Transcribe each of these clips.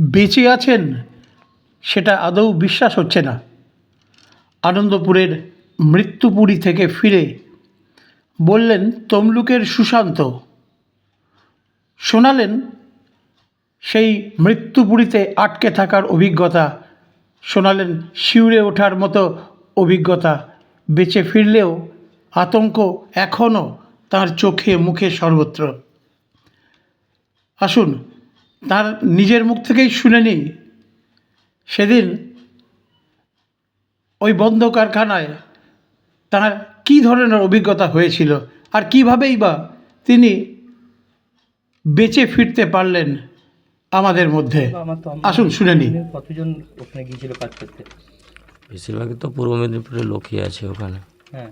বেঁচে আছেন, সেটা আদৌ বিশ্বাস হচ্ছে না। আনন্দপুরের মৃত্যুপুরী থেকে ফিরে বললেন, তমলুকের সুশান্ত। শোনালেন, সেই মৃত্যুপুরীতে আটকে থাকার অভিজ্ঞতা। শোনালেন, শিউরে ওঠার মতো অভিজ্ঞতা। বেঁচে ফিরলেও আতঙ্ক এখনও তার চোখে মুখে সর্বত্র। আসুন তার নিজের মুখ থেকেই শুনে নিই। সেদিন ওই বন্ধ কারখানায় তার কী ধরনের অভিজ্ঞতা হয়েছিল আর কীভাবেই বা তিনি বেঁচে ফিরতে পারলেন আমাদের মধ্যে? আসুন শুনে নিই। কতজন ওখানে গিয়েছিল কাজ করতে? বেশিরভাগই তো পূর্ব মেদিনীপুরের লোকই আছে ওখানে। হ্যাঁ।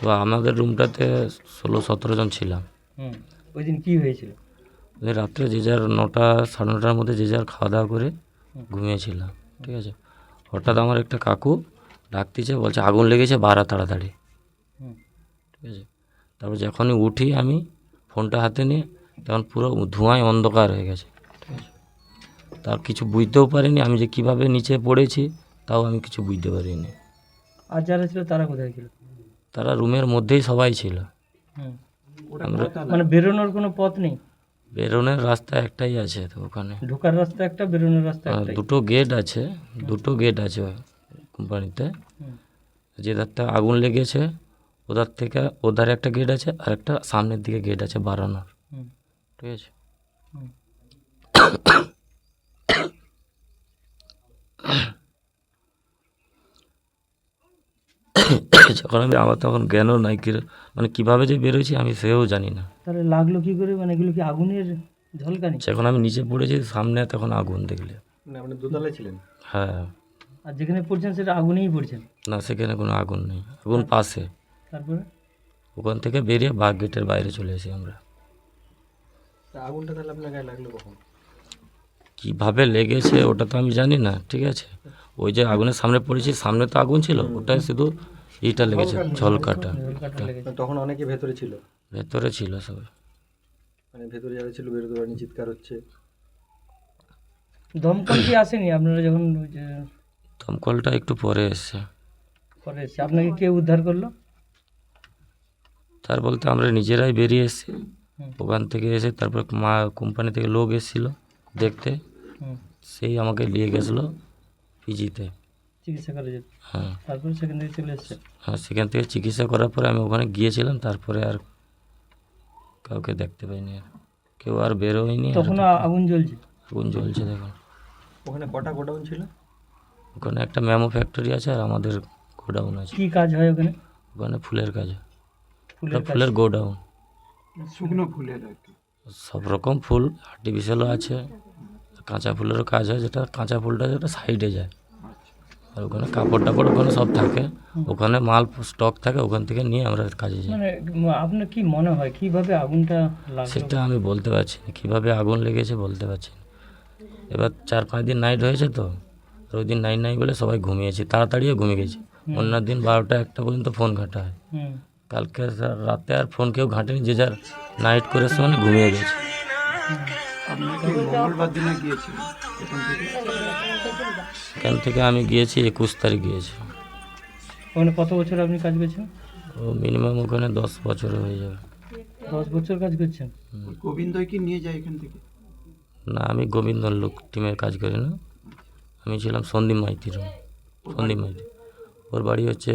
তো আমাদের রুমটাতে ষোলো সতেরো জন ছিলাম। হুম। ওই দিন কী হয়েছিল? রাত্রে যে যার নটা সাড়ে নটার মধ্যে যে যার খাওয়া দাওয়া করে ঘুমিয়েছিলাম ঠিক আছে? হঠাৎ আমার একটা কাকু ডাকতেছে বলছে আগুন লেগেছে বাড়া তাড়াতাড়ি। ঠিক আছে? তারপর যখনই উঠি আমি ফোনটা হাতে নিয়ে তখন পুরো ধোঁয়ায় অন্ধকার হয়ে গেছে ঠিক আছে? তার কিছু বুঝতেও পারিনি আমি যে কীভাবে নিচে পড়েছি তাও আমি কিছু বুঝতে পারিনি। আর যারা ছিল তারা কোথায় ছিল? তারা রুমের মধ্যেই সবাই ছিল। আমরা মানে বেরোনোর কোনো পথ নেই? বেরোনোর রাস্তা একটাই আছে তো ওখানে। ঢোকার রাস্তা একটা বেরোনোর রাস্তা একটাই। দুটো গেট আছে দুটো গেট আছে কোম্পানিতে। যেধারটা যে ধারটা আগুন লেগেছে ওধার থেকে ওধারে একটা গেট আছে আর একটা সামনের দিকে গেট আছে বাড়ানোর ঠিক আছে? যখন আমি আমার তখন জ্ঞানও নাই কি মানে কীভাবে যে বেরোয়েছি আমি সেও জানি না। তাহলে লাগল কি করে? মানে এগুলো কি আগুনের ঝলকানি? যখন আমি নিচে পড়েছি সামনে তখন আগুন দেখলে। মানে দোতলায় ছিলেন? হ্যাঁ। আর যেখানে পড়ছেন সেটা আগুনেই পড়ছেন না সেখানে কোনো আগুন নেই আগুন পাশে। তারপরে? ওখান থেকে বেরিয়ে বাঘ গেটের বাইরে চলে এসি আমরা। আগুনটা তাহলে আপনার গায়ে লাগল কখন? কীভাবে লেগেছে ওটা তো আমি জানি না ঠিক আছে? ওই যে আগুনের সামনে পড়েছি সামনে তো আগুন ছিল ওটাই শুধু এইটা লেগেছে ঝলকাটা। মানে তখন অনেকে ভেতরে ছিল। ভেতরে ছিল সবাই। মানে ভেতরে যারা ছিল বেরোতে পারেনি চিৎকার হচ্ছে। দমকল কি আসেনি আপনারা যখন ওই যে দমকলটা একটু পরে এসছে। পরে এসে আপনাকে কে উদ্ধার করল? তার বলতে আমরা নিজেরাই বেরিয়ে এসেছি। ওখান থেকে এসে তারপর মা কোম্পানি থেকে লোক এসেছিল দেখতে। সেই আমাকে নিয়ে গেছিল পিজিতে। চিকিৎসা করে যেত। হ্যাঁ। তারপরে সেখান থেকে চলে এসছে। হ্যাঁ সেখান থেকে চিকিৎসা করার পরে আমি ওখানে গিয়েছিলাম তারপরে আর কাউকে দেখতে পাইনি আর। কেউ আর বেরোয়নি আর তখন আগুন জ্বলছে? আগুন জ্বলছে দেখুন। ওখানে কটা গোডাউন ছিল? ওখানে একটা ম্যামো ফ্যাক্টরি আছে আর আমাদের গোডাউন আছে। কি কাজ হয় ওখানে? ওখানে ফুলের কাজ হয়। ফুলের ফুলের গোডাউন। শুকনো ফুলের সব রকম ফুল আর্টিফিশিয়ালও আছে। কাঁচা ফুলেরও কাজ হয় যেটা কাঁচা ফুলটা যেটা সাইডে যায়। আর ওখানে কাপড় টাপড় ওখানে সব থাকে। ওখানে মাল স্টক থাকে ওখান থেকে নিয়ে আমরা কাজে যাই। মানে আপনার কি মনে হয় কীভাবে আগুনটা সেটা আমি বলতে পারছি না। কীভাবে আগুন লেগেছে বলতে পারছি না। এবার চার পাঁচ দিন নাইট হয়েছে তো আর ওই দিন নাইট নাই বলে সবাই ঘুমিয়েছি তাড়াতাড়িও ঘুমিয়ে গেছি। অন্য দিন বারোটা একটা পর্যন্ত ফোন ঘাঁটা হয়। কালকে রাতে আর ফোন কেউ ঘাঁটেনি যে যার নাইট করে মানে ঘুমিয়ে গেছে। মঙ্গলবার দিনে গিয়েছিল? এখান থেকে আমি গিয়েছি একুশ তারিখ গিয়েছি। ওখানে কত বছর আপনি কাজ করছেন? ও মিনিমাম ওখানে দশ বছর হয়ে যাবে। দশ বছর কাজ করছেন? গোবিন্দই কি নিয়ে যায় এখান থেকে? না আমি গোবিন্দ লোক টিমের কাজ করি না। আমি ছিলাম সন্দীপ মাইতির সন্দীপ মাইতি। ওর বাড়ি হচ্ছে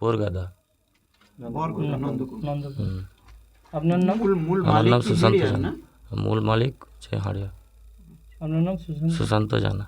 বোরগাদা। আপনার নাম? মূল মালিক সুশান্ত মূল মালিক হচ্ছে হাড়িয়া। আপনার নাম সুশান্ত সুশান্ত জানা